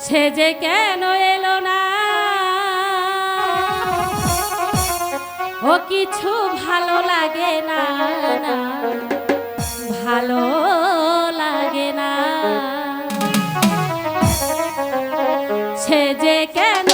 সে যে কেন এলো না? ও কিছু ভালো লাগে না না। ভালো লাগে না। সে যে কেন